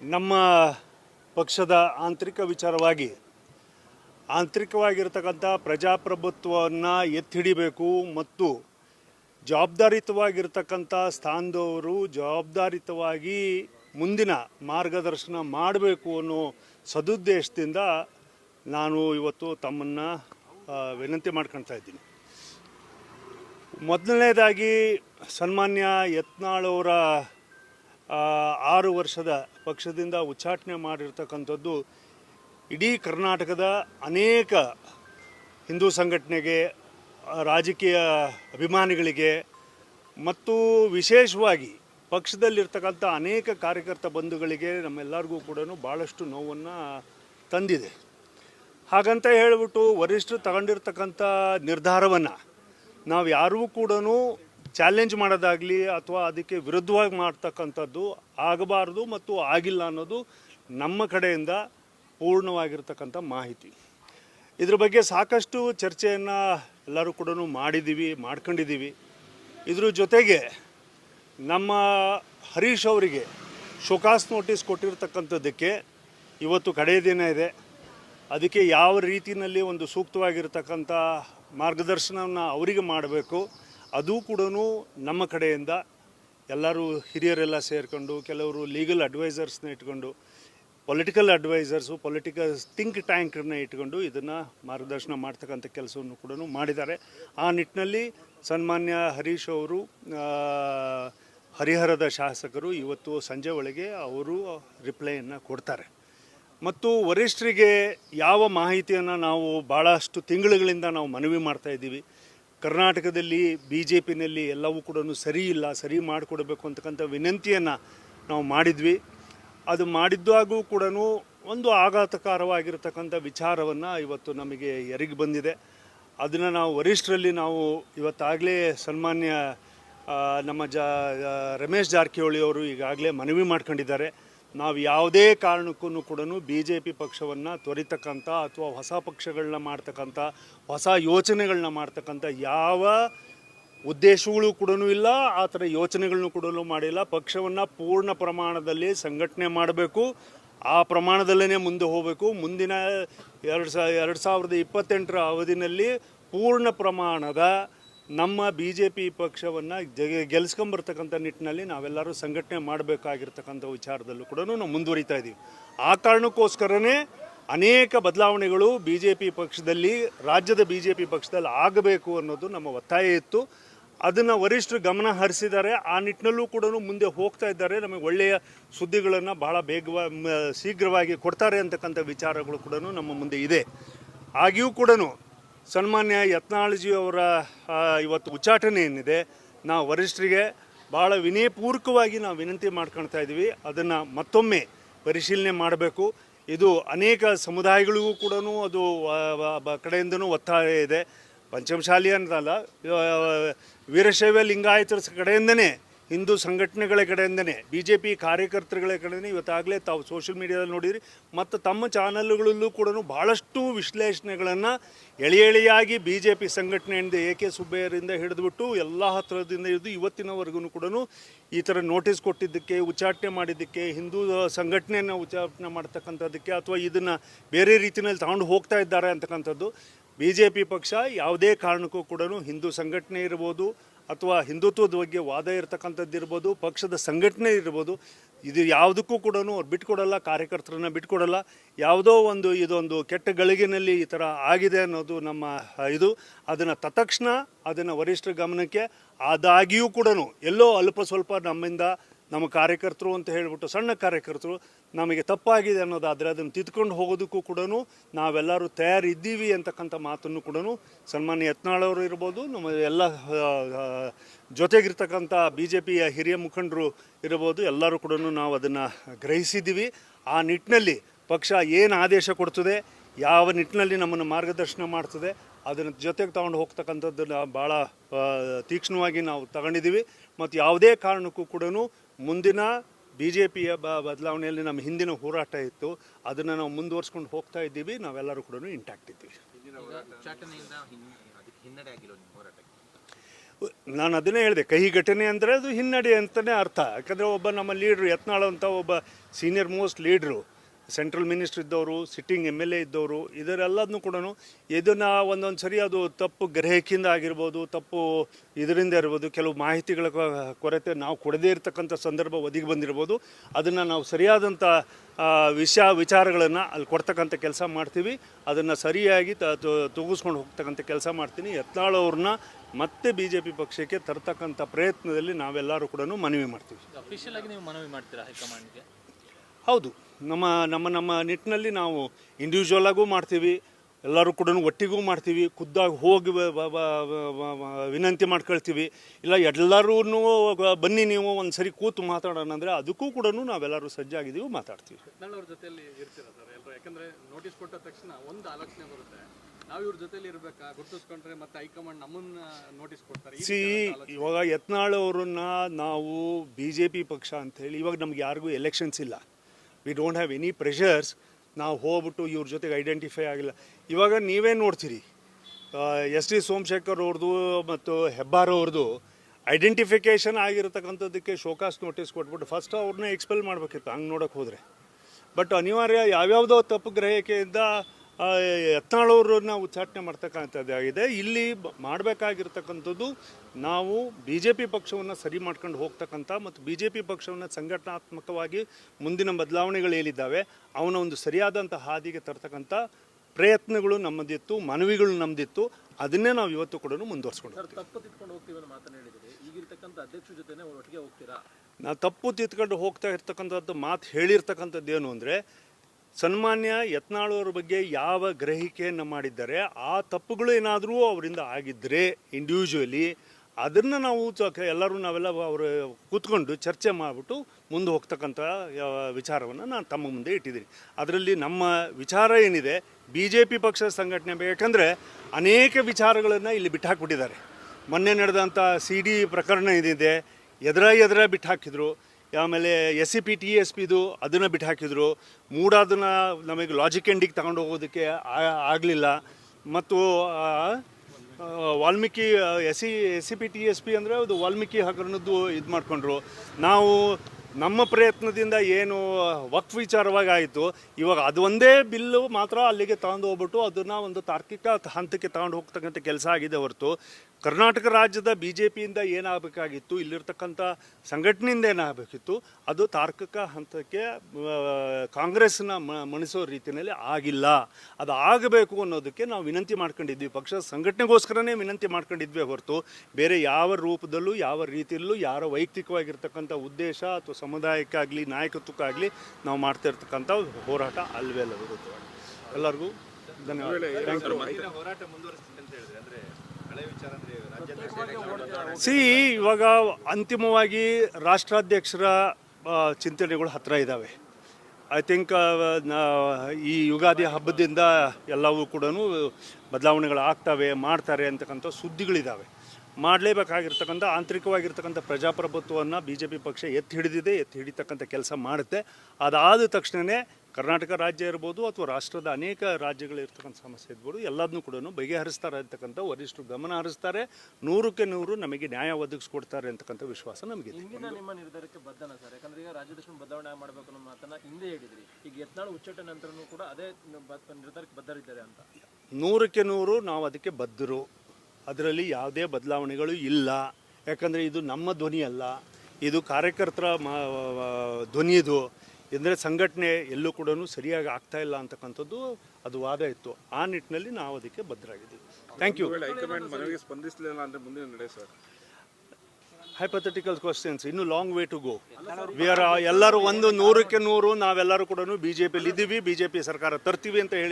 ನಮ್ಮ ಪಕ್ಷದ ಆಂತರಿಕ ವಿಚಾರವಾಗಿ ಆಂತರಿಕವಾಗಿರ್ತಕ್ಕಂಥ ಪ್ರಜಾಪ್ರಭುತ್ವವನ್ನು ಎತ್ತಿಡಿಬೇಕು ಮತ್ತು ಜವಾಬ್ದಾರಿತವಾಗಿರ್ತಕ್ಕಂಥ ಸ್ಥಾನದವರು ಜವಾಬ್ದಾರಿತವಾಗಿ ಮುಂದಿನ ಮಾರ್ಗದರ್ಶನ ಮಾಡಬೇಕು ಅನ್ನೋ ಸದುದ್ದೇಶದಿಂದ ನಾನು ಇವತ್ತು ತಮ್ಮನ್ನು ವಿನಂತಿ ಮಾಡ್ಕೊಳ್ತಾ ಇದ್ದೀನಿ. ಮೊದಲನೇದಾಗಿ ಸನ್ಮಾನ್ಯ ಯತ್ನಾಳ್ ಅವರ ಆ, ಆರು ವರ್ಷದ ಪಕ್ಷದಿಂದ ಉಚ್ಚಾಟನೆ ಮಾಡಿರ್ತಕ್ಕಂಥದ್ದು ಇಡೀ ಕರ್ನಾಟಕದ ಅನೇಕ ಹಿಂದೂ ಸಂಘಟನೆಗೆ, ರಾಜಕೀಯ ಅಭಿಮಾನಿಗಳಿಗೆ ಮತ್ತು ವಿಶೇಷವಾಗಿ ಪಕ್ಷದಲ್ಲಿರ್ತಕ್ಕಂಥ ಅನೇಕ ಕಾರ್ಯಕರ್ತ ಬಂಧುಗಳಿಗೆ ನಮ್ಮೆಲ್ಲರಿಗೂ ಕೂಡ ಭಾಳಷ್ಟು ನೋವನ್ನು ತಂದಿದೆ. ಹಾಗಂತ ಹೇಳಿಬಿಟ್ಟು ವರಿಷ್ಠರು ತಗೊಂಡಿರ್ತಕ್ಕಂಥ ನಿರ್ಧಾರವನ್ನು ನಾವು ಯಾರೂ ಕೂಡ ಚಾಲೆಂಜ್ ಮಾಡೋದಾಗಲಿ ಅಥವಾ ಅದಕ್ಕೆ ವಿರುದ್ಧವಾಗಿ ಮಾಡ್ತಕ್ಕಂಥದ್ದು ಆಗಬಾರ್ದು ಮತ್ತು ಆಗಿಲ್ಲ ಅನ್ನೋದು ನಮ್ಮ ಕಡೆಯಿಂದ ಪೂರ್ಣವಾಗಿರ್ತಕ್ಕಂಥ ಮಾಹಿತಿ. ಇದ್ರ ಬಗ್ಗೆ ಸಾಕಷ್ಟು ಚರ್ಚೆಯನ್ನು ಎಲ್ಲರೂ ಕೂಡ ಮಾಡಿದ್ದೀವಿ ಮಾಡ್ಕೊಂಡಿದ್ದೀವಿ ಇದ್ರ ಜೊತೆಗೆ ನಮ್ಮ ಹರೀಶ್ ಅವರಿಗೆ ಶೋಕಾಸ್ ನೋಟಿಸ್ ಕೊಟ್ಟಿರ್ತಕ್ಕಂಥದ್ದಕ್ಕೆ ಇವತ್ತು ಕಡೆಯ ದಿನ ಇದೆ. ಅದಕ್ಕೆ ಯಾವ ರೀತಿಯಲ್ಲಿ ಒಂದು ಸೂಕ್ತವಾಗಿರ್ತಕ್ಕಂಥ ಮಾರ್ಗದರ್ಶನವನ್ನು ಅವರಿಗೆ ಮಾಡಬೇಕು ಅದು ಕೂಡ ನಮ್ಮ ಕಡೆಯಿಂದ ಎಲ್ಲರೂ ಹಿರಿಯರೆಲ್ಲ ಸೇರಿಕೊಂಡು, ಕೆಲವರು ಲೀಗಲ್ ಅಡ್ವೈಸರ್ಸ್ನ ಇಟ್ಕೊಂಡು ಪೊಲಿಟಿಕಲ್ ಅಡ್ವೈಸರ್ಸು ಪೊಲಿಟಿಕಲ್ ಥಿಂಕ್ ಟ್ಯಾಂಕ್ನ ಇಟ್ಕೊಂಡು ಇದನ್ನು ಮಾರ್ಗದರ್ಶನ ಮಾಡ್ತಕ್ಕಂಥ ಕೆಲಸವನ್ನು ಕೂಡ ಮಾಡಿದ್ದಾರೆ. ಆ ನಿಟ್ಟಿನಲ್ಲಿ ಸನ್ಮಾನ್ಯ ಹರೀಶ್ ಅವರು ಹರಿಹರದ ಶಾಸಕರು ಇವತ್ತು ಸಂಜೆ ಒಳಗೆ ಅವರು ರಿಪ್ಲೈಯನ್ನು ಕೊಡ್ತಾರೆ. ಮತ್ತು ವರಿಷ್ಠರಿಗೆ ಯಾವ ಮಾಹಿತಿಯನ್ನು ನಾವು ಭಾಳಷ್ಟು ತಿಂಗಳುಗಳಿಂದ ನಾವು ಮನವಿ ಮಾಡ್ತಾ ಇದ್ದೀವಿ. ಕರ್ನಾಟಕದಲ್ಲಿ ಬಿ ಜೆ ಪಿನಲ್ಲಿ ಎಲ್ಲವೂ ಕೂಡ ಸರಿ ಇಲ್ಲ, ಸರಿ ಮಾಡಿಕೊಡಬೇಕು ಅಂತಕ್ಕಂಥ ವಿನಂತಿಯನ್ನು ನಾವು ಮಾಡಿದ್ವಿ. ಅದು ಮಾಡಿದ್ದಾಗೂ ಕೂಡ ಒಂದು ಆಘಾತಕಾರವಾಗಿರತಕ್ಕಂಥ ವಿಚಾರವನ್ನು ಇವತ್ತು ನಮಗೆ ಎರಗಿ ಬಂದಿದೆ. ಅದನ್ನು ನಾವು ವರಿಷ್ಠರಲ್ಲಿ ನಾವು ಇವತ್ತಾಗಲೇ ಸನ್ಮಾನ್ಯ ನಮ್ಮ ಜಾ ರಮೇಶ್ ಜಾರಕಿಹೊಳಿ ಅವರು ಈಗಾಗಲೇ ಮನವಿ ಮಾಡ್ಕೊಂಡಿದ್ದಾರೆ. ನಾವು ಯಾವುದೇ ಕಾರಣಕ್ಕೂ ಕೂಡ ಬಿ ಜೆ ಪಿ ಪಕ್ಷವನ್ನು ತೊರಿತಕ್ಕಂಥ ಅಥವಾ ಹೊಸ ಪಕ್ಷಗಳನ್ನ ಮಾಡ್ತಕ್ಕಂಥ, ಹೊಸ ಯೋಚನೆಗಳನ್ನ ಮಾಡ್ತಕ್ಕಂಥ ಯಾವ ಉದ್ದೇಶಗಳು ಕೂಡ ಇಲ್ಲ, ಆ ಥರ ಯೋಚನೆಗಳನ್ನು ಕೂಡ ಮಾಡಿಲ್ಲ. ಪಕ್ಷವನ್ನು ಪೂರ್ಣ ಪ್ರಮಾಣದಲ್ಲಿ ಸಂಘಟನೆ ಮಾಡಬೇಕು. ಆ ಪ್ರಮಾಣದಲ್ಲೇ ಮುಂದೆ ಹೋಗಬೇಕು. ಮುಂದಿನ ಎರಡು ಸಾ, ಎರಡು ಸಾವಿರದ ಇಪ್ಪತ್ತೆಂಟರ ಅವಧಿನಲ್ಲಿ ಪೂರ್ಣ ಪ್ರಮಾಣದ ನಮ್ಮ ಬಿ ಜೆ ಪಿ ಪಕ್ಷವನ್ನು ಗೆಲ್ಸ್ಕೊಂಬರ್ತಕ್ಕಂಥ ನಿಟ್ಟಿನಲ್ಲಿ ನಾವೆಲ್ಲರೂ ಸಂಘಟನೆ ಮಾಡಬೇಕಾಗಿರ್ತಕ್ಕಂಥ ವಿಚಾರದಲ್ಲೂ ಕೂಡ ನಾವು ಮುಂದುವರಿತಾ ಇದ್ದೀವಿ. ಆ ಕಾರಣಕ್ಕೋಸ್ಕರನೇ ಅನೇಕ ಬದಲಾವಣೆಗಳು ಬಿ ಜೆ ಪಿ ಪಕ್ಷದಲ್ಲಿ, ರಾಜ್ಯದ ಬಿ ಜೆ ಪಿ ಪಕ್ಷದಲ್ಲಿ ಆಗಬೇಕು ಅನ್ನೋದು ನಮ್ಮ ಒತ್ತಾಯ ಇತ್ತು. ಅದನ್ನು ವರಿಷ್ಠರು ಗಮನ ಹರಿಸಿದ್ದಾರೆ. ಆ ನಿಟ್ಟಿನಲ್ಲೂ ಕೂಡ ಮುಂದೆ ಹೋಗ್ತಾ ಇದ್ದಾರೆ. ನಮಗೆ ಒಳ್ಳೆಯ ಸುದ್ದಿಗಳನ್ನು ಭಾಳ ಬೇಗವಾಗಿ ಶೀಘ್ರವಾಗಿ ಕೊಡ್ತಾರೆ ಅಂತಕ್ಕಂಥ ವಿಚಾರಗಳು ಕೂಡ ನಮ್ಮ ಮುಂದೆ ಇದೆ. ಆಗಿಯೂ ಕೂಡ ಸನ್ಮಾನ್ಯ ಯತ್ನಾಳ್ಜಿ ಅವರ ಇವತ್ತು ಉಚ್ಚಾಟನೆ ಏನಿದೆ, ನಾವು ವರಿಷ್ಠರಿಗೆ ಭಾಳ ವಿನಯಪೂರ್ವಕವಾಗಿ ನಾವು ವಿನಂತಿ ಮಾಡ್ಕೊಳ್ತಾ ಇದ್ದೀವಿ. ಅದನ್ನು ಮತ್ತೊಮ್ಮೆ ಪರಿಶೀಲನೆ ಮಾಡಬೇಕು. ಇದು ಅನೇಕ ಸಮುದಾಯಗಳಿಗೂ ಕೂಡ ಅದು ಕಡೆಯಿಂದನೂ ಒತ್ತಾಯ ಇದೆ. ಪಂಚಮಶಾಲಿ ಅಂತಲ್ಲ ವೀರಶೈವ ಲಿಂಗಾಯತರ ಕಡೆಯಿಂದನೇ ಹಿಂದೂ ಸಂಘಟನೆಗಳ ಕಡೆಯಿಂದನೇ ಬಿ ಜೆ ಪಿ ಕಾರ್ಯಕರ್ತರುಗಳ ಕಡೆಯಿಂದ ಇವತ್ತಾಗಲೇ ತಾವು ಸೋಷಿಯಲ್ ಮೀಡಿಯಾದಲ್ಲಿ ನೋಡಿದ್ರಿ. ಮತ್ತು ತಮ್ಮ ಚಾನಲ್ಗಳಲ್ಲೂ ಕೂಡ ಭಾಳಷ್ಟು ವಿಶ್ಲೇಷಣೆಗಳನ್ನು ಎಳೆ ಎಳೆಯಾಗಿ ಬಿ ಜೆ ಪಿ ಸಂಘಟನೆಯಿಂದ ಎ ಕೆ ಸುಬ್ಬಯ್ಯರಿಂದ ಹಿಡಿದುಬಿಟ್ಟು ಎಲ್ಲ ಹತ್ತಿರದಿಂದ ಹಿಡಿದು ಇವತ್ತಿನವರೆಗೂ ಕೂಡ ಈ ಥರ ನೋಟಿಸ್ ಕೊಟ್ಟಿದ್ದಕ್ಕೆ, ಉಚ್ಚಾಟನೆ ಮಾಡಿದ್ದಕ್ಕೆ, ಹಿಂದೂ ಸಂಘಟನೆಯನ್ನು ಉಚ್ಚಾಟನೆ ಮಾಡ್ತಕ್ಕಂಥದ್ದಕ್ಕೆ ಅಥವಾ ಇದನ್ನು ಬೇರೆ ರೀತಿಯಲ್ಲಿ ತಗೊಂಡು ಹೋಗ್ತಾ ಇದ್ದಾರೆ ಅಂತಕ್ಕಂಥದ್ದು. ಬಿ ಜೆ ಪಿ ಪಕ್ಷ ಯಾವುದೇ ಕಾರಣಕ್ಕೂ ಕೂಡ ಹಿಂದೂ ಸಂಘಟನೆ ಇರ್ಬೋದು ಅಥವಾ ಹಿಂದುತ್ವದ ಬಗ್ಗೆ ವಾದ ಇರತಕ್ಕಂಥದ್ದು ಇರ್ಬೋದು, ಪಕ್ಷದ ಸಂಘಟನೆ ಇರ್ಬೋದು, ಇದು ಯಾವುದಕ್ಕೂ ಕೂಡ ಅವ್ರು ಬಿಟ್ಕೊಡಲ್ಲ, ಕಾರ್ಯಕರ್ತರನ್ನ ಬಿಟ್ಕೊಡಲ್ಲ. ಯಾವುದೋ ಒಂದು ಇದೊಂದು ಕೆಟ್ಟ ಗಳಿಗೆನಲ್ಲಿ ಈ ಥರ ಆಗಿದೆ ಅನ್ನೋದು ನಮ್ಮ ಇದು. ಅದನ್ನು ತತ್ಕ್ಷಣ ಅದನ್ನು ವರಿಷ್ಠರ ಗಮನಕ್ಕೆ ಆದಾಗಿಯೂ ಕೂಡ ಎಲ್ಲೋ ಅಲ್ಪ ಸ್ವಲ್ಪ ನಮ್ಮಿಂದ ನಮ್ಮ ಕಾರ್ಯಕರ್ತರು ಅಂತ ಹೇಳಿಬಿಟ್ಟು ಸಣ್ಣ ಕಾರ್ಯಕರ್ತರು ನಮಗೆ ತಪ್ಪಾಗಿದೆ ಅನ್ನೋದಾದರೆ ಅದನ್ನು ತಿದ್ಕೊಂಡು ಹೋಗೋದಕ್ಕೂ ಕೂಡ ನಾವೆಲ್ಲರೂ ತಯಾರಿದ್ದೀವಿ ಅಂತಕ್ಕಂಥ ಮಾತನ್ನು ಕೂಡ ಸನ್ಮಾನ್ಯ ಯತ್ನಾಳವರು ಇರ್ಬೋದು, ನಮ್ಮ ಎಲ್ಲ ಜೊತೆಗಿರ್ತಕ್ಕಂಥ ಬಿ ಜೆ ಪಿಯ ಹಿರಿಯ ಮುಖಂಡರು ಇರ್ಬೋದು, ಎಲ್ಲರೂ ಕೂಡ ನಾವು ಅದನ್ನು ಗ್ರಹಿಸಿದ್ದೀವಿ. ಆ ನಿಟ್ಟಿನಲ್ಲಿ ಪಕ್ಷ ಏನು ಆದೇಶ ಕೊಡ್ತದೆ, ಯಾವ ನಿಟ್ಟಿನಲ್ಲಿ ನಮ್ಮನ್ನು ಮಾರ್ಗದರ್ಶನ ಮಾಡ್ತದೆ, ಅದನ್ನು ಜೊತೆಗೆ ತಗೊಂಡು ಹೋಗ್ತಕ್ಕಂಥದ್ದನ್ನು ಭಾಳ ತೀಕ್ಷ್ಣವಾಗಿ ನಾವು ತಗೊಂಡಿದ್ದೀವಿ. ಮತ್ತು ಯಾವುದೇ ಕಾರಣಕ್ಕೂ ಕೂಡ ಮುಂದಿನ ಬಿ ಜೆ ಪಿಯ ಬ ಬದಲಾವಣೆಯಲ್ಲಿ ನಮ್ಮ ಹಿಂದಿನ ಹೋರಾಟ ಇತ್ತು. ಅದನ್ನು ನಾವು ಮುಂದುವರ್ಸ್ಕೊಂಡು ಹೋಗ್ತಾ ಇದ್ದೀವಿ. ನಾವೆಲ್ಲರೂ ಕೂಡ ಇಂಟ್ಯಾಕ್ಟ್ ಇದ್ದೀವಿ. ನಾನು ಅದನ್ನೇ ಹೇಳಿದೆ. ಕಹಿ ಘಟನೆ ಅಂದರೆ ಅದು ಹಿನ್ನಡೆ ಅಂತಲೇ ಅರ್ಥ. ಯಾಕಂದರೆ ಒಬ್ಬ ನಮ್ಮ ಲೀಡ್ರು ಯತ್ನಾಳ್ ಅಂತ ಒಬ್ಬ senior most leaders central minister ಇದ್ದವರು ಸಿಟ್ಟಿಂಗ್ ಎಂ ಎಲ್ ಎ ಇದ್ದವರು ಇದರೆಲ್ಲದನ್ನು ಕೂಡ ಇದನ್ನು ಒಂದೊಂದು ಸರಿ ಅದು ತಪ್ಪು ಗ್ರಹಿಕೆಯಿಂದ ಆಗಿರ್ಬೋದು ತಪ್ಪು ಇದರಿಂದ ಇರ್ಬೋದು ಕೆಲವು ಮಾಹಿತಿಗಳ ಕೊರತೆ ನಾವು ಕೊಡದೇ ಇರತಕ್ಕಂಥ ಸಂದರ್ಭ ಒದಗಿ ಬಂದಿರ್ಬೋದು. ಅದನ್ನು ನಾವು ಸರಿಯಾದಂಥ ವಿಷಯ ವಿಚಾರಗಳನ್ನು ಅಲ್ಲಿ ಕೊಡ್ತಕ್ಕಂಥ ಕೆಲಸ ಮಾಡ್ತೀವಿ. ಅದನ್ನು ಸರಿಯಾಗಿ ತ ತೂಗಿಸ್ಕೊಂಡು ಹೋಗ್ತಕ್ಕಂಥ ಕೆಲಸ ಮಾಡ್ತೀನಿ. ಯತ್ನಾಳವ್ರನ್ನ ಮತ್ತೆ ಬಿ ಜೆ ಪಿ ಪಕ್ಷಕ್ಕೆ ತರ್ತಕ್ಕಂಥ ಪ್ರಯತ್ನದಲ್ಲಿ ನಾವೆಲ್ಲರೂ ಕೂಡ ಮನವಿ ಮಾಡ್ತೀವಿ. ಅಫಿಷಿಯಲ್ ಆಗಿ ನೀವು ಮನವಿ ಮಾಡ್ತೀರಾ ಹೈಕಮಾಂಡ್ಗೆ? ಹೌದು. ನಮ್ಮ ನಮ್ಮ ನಮ್ಮ ನಿಟ್ಟಿನಲ್ಲಿ ನಾವು ಇಂಡಿವಿಜುವಲ್ ಆಗೂ ಮಾಡ್ತೀವಿ ಎಲ್ಲರೂ ಕೂಡ ಒಟ್ಟಿಗೂ ಮಾಡ್ತೀವಿ ಖುದ್ದಾಗಿ ಹೋಗಿ ವಿನಂತಿ ಮಾಡ್ಕೊಳ್ತೀವಿ. ಇಲ್ಲ ಎಲ್ಲರೂ ಬನ್ನಿ ನೀವು ಒಂದು ಸರಿ ಕೂತು ಮಾತಾಡೋಣ ಅಂದರೆ ಅದಕ್ಕೂ ಕೂಡ ನಾವೆಲ್ಲರೂ ಸಜ್ಜಾಗಿದ್ದೀವಿ ಮಾತಾಡ್ತೀವಿ. ಯತ್ನಾಳ್ ಅವ್ರ ಜೊತೆಲಿ ಇರ್ತೀರಾ ಸರ್? ಎಲ್ಲರೂ ಯಾಕಂದ್ರೆ ನೋಟಿಸ್ ಕೊಟ್ಟ ತಕ್ಷಣ ಒಂದು ಆಲೋಚನೆ ಬರುತ್ತೆ. ನಾವು ಇವ್ರ ಜೊತೆಲಿ ಇರ್ಬೇಕಾ? ಗುರುತಿಸ್ಕೊಂಡ್ರೆ ಮತ್ತೆ ಹೈಕಮಾಂಡ್ ನಮ್ಮನ್ನ ನೋಟಿಸ್ ಕೊಡ್ತಾರೆ. ಸಿ ಇವಾಗ ಯತ್ನಾಳ್ ಅವರನ್ನ ನಾವು ಬಿ ಜೆ ಪಿ ಪಕ್ಷ ಅಂಥೇಳಿ ಇವಾಗ ನಮ್ಗೆ ಯಾರಿಗೂ ಎಲೆಕ್ಷನ್ಸ್ ಇಲ್ಲ. We don't have any pressures ನಾವು ಹೋಗ್ಬಿಟ್ಟು ಇವ್ರ ಜೊತೆಗೆ ಐಡೆಂಟಿಫೈ ಆಗಿಲ್ಲ. ಇವಾಗ ನೀವೇ ನೋಡ್ತೀರಿ. ಎಸ್ ಡಿ ಸೋಮಶೇಖರ್ ಅವ್ರದ್ದು ಮತ್ತು ಹೆಬ್ಬಾರ್ ಅವ್ರದ್ದು ಐಡೆಂಟಿಫಿಕೇಷನ್ ಆಗಿರತಕ್ಕಂಥದ್ದಕ್ಕೆ ಶೋಕಾಸ್ ನೋಟಿಸ್ ಕೊಟ್ಬಿಟ್ಟು ಫಸ್ಟ್ ಅವ್ರನ್ನ ಎಕ್ಸ್ಪೆಲ್ ಮಾಡಬೇಕಿತ್ತು. ಹಂಗೆ ನೋಡೋಕೆ ಹೋದರೆ. ಬಟ್ ಅನಿವಾರ್ಯ ಯಾವ್ಯಾವುದೋ ತಪ್ಪು ಗ್ರಹಿಕೆಯಿಂದ ಯತ್ನಾಳವ್ರನ್ನ ಉಚ್ಚಾಟನೆ ಮಾಡ್ತಕ್ಕಂಥದ್ದಾಗಿದೆ ಇಲ್ಲಿ ಮಾಡಬೇಕಾಗಿರ್ತಕ್ಕಂಥದ್ದು ನಾವು ಬಿ ಜೆ ಪಿ ಪಕ್ಷವನ್ನು ಸರಿ ಮಾಡ್ಕೊಂಡು ಹೋಗ್ತಕ್ಕಂಥ ಮತ್ತು ಬಿ ಜೆ ಪಿ ಪಕ್ಷವನ್ನು ಸಂಘಟನಾತ್ಮಕವಾಗಿ ಮುಂದಿನ ಬದಲಾವಣೆಗಳು ಏನಿದ್ದಾವೆ ಅವನ ಒಂದು ಸರಿಯಾದಂಥ ಹಾದಿಗೆ ತರ್ತಕ್ಕಂಥ ಪ್ರಯತ್ನಗಳು ನಮ್ಮದಿತ್ತು ಮನವಿಗಳು ನಮ್ಮದಿತ್ತು. ಅದನ್ನೇ ನಾವು ಇವತ್ತು ಕೂಡ ಮುಂದುವರ್ಸ್ಕೊಂಡು ನಾವು ತಪ್ಪು ತಿತ್ಕೊಂಡು ಹೋಗ್ತಾ ಇರ್ತಕ್ಕಂಥದ್ದು ಮಾತು ಹೇಳಿರ್ತಕ್ಕಂಥದ್ದು ಏನು ಅಂದರೆ ಸನ್ಮಾನ್ಯ ಯತ್ನಾಳುವರ ಬಗ್ಗೆ ಯಾವ ಗ್ರಹಿಕೆಯನ್ನು ಮಾಡಿದ್ದಾರೆ, ಆ ತಪ್ಪುಗಳು ಏನಾದರೂ ಅವರಿಂದ ಆಗಿದ್ದರೆ ಇಂಡಿವಿಜುವಲಿ ಅದನ್ನು ನಾವು ಎಲ್ಲರೂ ನಾವೆಲ್ಲ ಅವರು ಕೂತ್ಕೊಂಡು ಚರ್ಚೆ ಮಾಡಿಬಿಟ್ಟು ಮುಂದೆ ಹೋಗ್ತಕ್ಕಂಥ ವಿಚಾರವನ್ನು ನಾನು ತಮ್ಮ ಮುಂದೆ ಇಟ್ಟಿದ್ದೀನಿ. ಅದರಲ್ಲಿ ನಮ್ಮ ವಿಚಾರ ಏನಿದೆ ಬಿ ಜೆ ಪಿ ಪಕ್ಷದ ಸಂಘಟನೆ ಬೇಕಂದರೆ ಅನೇಕ ವಿಚಾರಗಳನ್ನು ಇಲ್ಲಿ ಬಿಟ್ಟು ಹಾಕ್ಬಿಟ್ಟಿದ್ದಾರೆ ಮೊನ್ನೆ ನಡೆದಂಥ ಸಿ ಡಿ ಪ್ರಕರಣ ಏನಿದೆ ಎದುರ ಎದುರ ಬಿಟ್ಟು ಹಾಕಿದ್ರು ಆಮೇಲೆ S C P T S ಪಿದು ಅದನ್ನು ಬಿಟ್ಟು ಹಾಕಿದರು ಮೂಡಾದನ್ನ ನಮಗೆ ಲಾಜಿಕ್ ಎಂಡಿಗೆ ತಗೊಂಡು ಹೋಗೋದಕ್ಕೆ ಆಗಲಿಲ್ಲ. ಮತ್ತು Valmiki, S C S C P T S P ಅಂದರೆ ಅದು ವಾಲ್ಮೀಕಿ ಹಗರಣದ್ದು ಇದು ಮಾಡಿಕೊಂಡ್ರು. ನಾವು ನಮ್ಮ ಪ್ರಯತ್ನದಿಂದ ಏನು ವಕ್ ವಿಚಾರವಾಗಿ ಆಯಿತು. ಇವಾಗ ಅದು ಒಂದೇ ಬಿಲ್ಲು ಮಾತ್ರ ಅಲ್ಲಿಗೆ ತಗೊಂಡು ಹೋಗ್ಬಿಟ್ಟು ಅದನ್ನು ಒಂದು ತಾರ್ಕಿಕ ಹಂತಕ್ಕೆ ತಗೊಂಡು ಹೋಗ್ತಕ್ಕಂಥ ಕೆಲಸ ಆಗಿದೆ ಹೊರತು. ಕರ್ನಾಟಕ ರಾಜ್ಯದ ಬಿ ಜೆ ಪಿಯಿಂದ ಏನಾಗಬೇಕಾಗಿತ್ತು? ಇಲ್ಲಿರ್ತಕ್ಕಂಥ ಸಂಘಟನೆಯಿಂದ ಏನಾಗಬೇಕಿತ್ತು? ಅದು ತಾರ್ಕಿಕ ಹಂತಕ್ಕೆ ಕಾಂಗ್ರೆಸ್ನ ಮ- ಮಣಿಸೋ ರೀತಿಯಲ್ಲಿ ಆಗಿಲ್ಲ. ಅದು ಆಗಬೇಕು ಅನ್ನೋದಕ್ಕೆ ನಾವು ವಿನಂತಿ ಮಾಡ್ಕೊಂಡಿದ್ವಿ. ಪಕ್ಷ ಸಂಘಟನೆಗೋಸ್ಕರನೇ ವಿನಂತಿ ಮಾಡ್ಕೊಂಡಿದ್ವಿ ಹೊರತು ಬೇರೆ ಯಾವ ರೂಪದಲ್ಲೂ ಯಾವ ರೀತಿಯಲ್ಲೂ ಯಾರ ವೈಯಕ್ತಿಕವಾಗಿರ್ತಕ್ಕಂಥ ಉದ್ದೇಶ ಅಥವಾ ಸಮುದಾಯಕ್ಕಾಗಲಿ ನಾಯಕತ್ವಕ್ಕಾಗಲಿ ನಾವು ಮಾಡ್ತಾ ಇರ್ತಕ್ಕಂಥ ಹೋರಾಟ ಅಲ್ವೇ ಅಲ್ಲ ಎಲ್ಲರಿಗೂ ಧನ್ಯವಾದ. ಹೋರಾಟ ಮುಂದುವರಿಸ್ತೀನಿ ಅಂತ ಹೇಳಿದ್ರೆ. ಅಂದ್ರೆ ಹಳೆ ವಿಚಾರ ಸಿ, ಇವಾಗ ಅಂತಿಮವಾಗಿ ರಾಷ್ಟ್ರಾಧ್ಯಕ್ಷರ ಚಿಂತನೆಗಳು ಹತ್ತಿರ ಇದ್ದಾವೆ ಐ ಥಿಂಕ್ ಈ ಯುಗಾದಿ ಹಬ್ಬದಿಂದ ಎಲ್ಲವೂ ಕೂಡ ಬದಲಾವಣೆಗಳು ಆಗ್ತವೆ, ಮಾಡ್ತಾರೆ ಅಂತಕ್ಕಂಥ ಸುದ್ದಿಗಳಿದ್ದಾವೆ ಮಾಡಲೇಬೇಕಾಗಿರ್ತಕ್ಕಂಥ, ಆಂತರಿಕವಾಗಿರ್ತಕ್ಕಂಥ ಪ್ರಜಾಪ್ರಭುತ್ವವನ್ನು ಬಿ ಜೆ ಪಿ ಪಕ್ಷ ಎತ್ತಿ ಹಿಡಿದಿದೆ, ಎತ್ತಿ ಹಿಡಿತಕ್ಕಂಥ ಕೆಲಸ ಮಾಡುತ್ತೆ. ಅದಾದ ತಕ್ಷಣವೇ ಕರ್ನಾಟಕ ರಾಜ್ಯ ಇರ್ಬೋದು ಅಥವಾ ರಾಷ್ಟ್ರದ ಅನೇಕ ರಾಜ್ಯಗಳಿರ್ತಕ್ಕಂಥ ಸಮಸ್ಯೆ ಇರ್ಬೋದು ಎಲ್ಲದನ್ನೂ ಕೂಡ ಬಗೆಹರಿಸ್ತಾರೆ ಅಂತಕ್ಕಂಥ ವರಿಷ್ಠರು ಗಮನ ಹರಿಸ್ತಾರೆ. ನೂರಕ್ಕೆ ನೂರು ನಮಗೆ ನ್ಯಾಯ ಒದಗಿಸ್ಕೊಡ್ತಾರೆ ಅಂತಕ್ಕಂಥ ವಿಶ್ವಾಸ ನಮಗೆ ಇದೆ ನಿಮ್ಮ ನಿರ್ಧಾರಕ್ಕೆ ಬದ್ಧನ ಸರ್? ಯಾಕಂದ್ರೆ ಈಗ ರಾಜ್ಯಾಧ್ಯಕ್ಷ ಬದಲಾವಣೆ ಮಾಡಬೇಕು ಅನ್ನೋ ಮಾತನ್ನ ಹಿಂದೆ ಹೇಳಿದ್ರಿ. ಈಗ ಯತ್ನಾಳ್ ಉಚ್ಚಟ ನಂತರನೂ ಕೂಡ ಅದೇ ನಿರ್ಧಾರಕ್ಕೆ ಬದ್ಧರಿದ್ದಾರೆ ಅಂತ. ನೂರಕ್ಕೆ ನೂರು ನಾವು ಅದಕ್ಕೆ ಬದ್ಧರು. ಅದರಲ್ಲಿ ಯಾವುದೇ ಬದಲಾವಣೆಗಳು ಇಲ್ಲ. ಯಾಕಂದರೆ ಇದು ನಮ್ಮ ಧ್ವನಿ ಅಲ್ಲ. ಇದು ಕಾರ್ಯಕರ್ತರ ಮಾ ಅಂದರೆ ಸಂಘಟನೆ ಎಲ್ಲೂ ಕೂಡ ಸರಿಯಾಗಿ ಆಗ್ತಾ ಇಲ್ಲ ಅಂತಕ್ಕಂಥದ್ದು ಅದು ವಾದ ಇತ್ತು. ಆ ನಿಟ್ಟಿನಲ್ಲಿ ನಾವು ಅದಕ್ಕೆ ಬದ್ಧರಾಗಿದ್ದೀವಿ. ಥ್ಯಾಂಕ್ ಯು ಸ್ಪಂದಿಸಲಿಲ್ಲ ಅಂದರೆ ಮುಂದೆ ನಡೆ ಸರ್? ಹೈಪಥೆಟಿಕಲ್ ಕ್ವಶನ್ಸ್ ಇನ್ನು long way to go we are ಎಲ್ಲರೂ ಒಂದು ನೂರಕ್ಕೆ ನೂರು ನಾವೆಲ್ಲರೂ ಕೂಡ ಬಿ ಜೆ ಇದ್ದೀವಿ. ಬಿ ಜೆ ಪಿ ಸರ್ಕಾರ ತರ್ತೀವಿ ಅಂತ ಹೇಳಿ